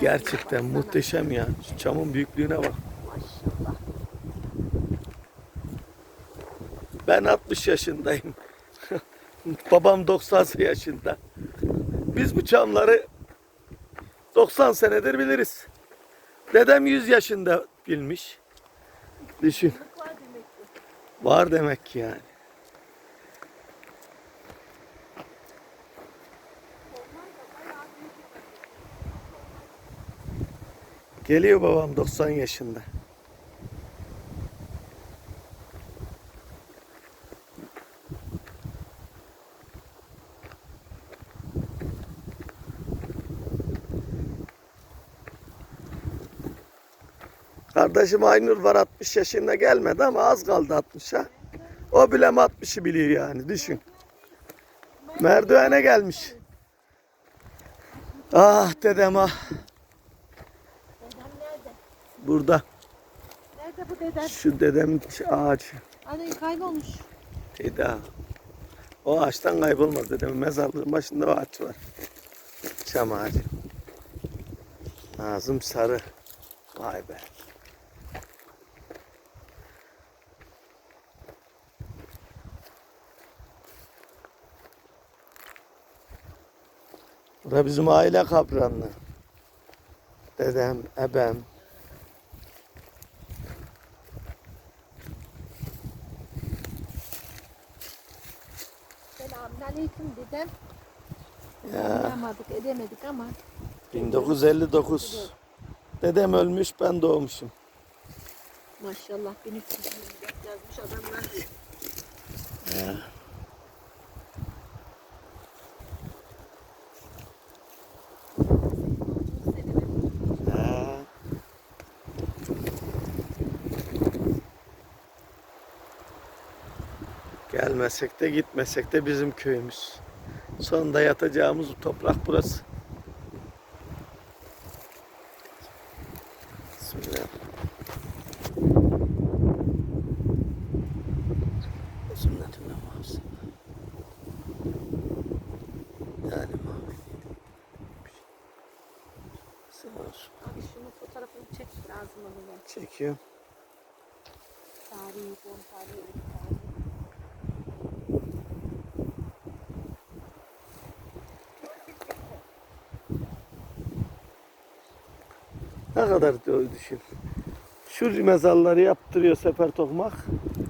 Gerçekten muhteşem ya. Şu çamın büyüklüğüne bak. Ben 60 yaşındayım. Babam 90 yaşında. Biz bu çamları 90 senedir biliriz. Dedem 100 yaşında bilmiş. Düşün. Var demek ki yani. Geliyor babam 90 yaşında. Kardeşim Aynur var 60 yaşında gelmedi ama az kaldı 60'a. O bile mi 60'ı biliyor yani düşün. Merdivene gelmiş. Ah dedem ah. Burada Nerede bu dedem? şu dedem ağacı. Anne kaybolmuş. Eda. O ağaçtan kaybolmaz dedemin mezarlığın başında o ağaç var. Çam ağacı. Ağzım sarı. Vay be. Bu da bizim aile kabranlığı. Dedem, ebem. Selamünaleyküm dedem. Ya. Anlayamadık edemedik ama 1959. Dedem ölmüş, ben doğmuşum. maşallah 1300 yazmış adamlar. Gelmesek de gitmesek de bizim köyümüz. Sonunda yatacağımız toprak burası. Bismillah. Yani muhabbet. Sağ olsun. Abi şunu fotoğrafını çek lazım onu. Çekiyorum. Tarihi, tarihi. tarihi. Ne kadar düşün. Şu mezarları yaptırıyor Sefer Tokmak.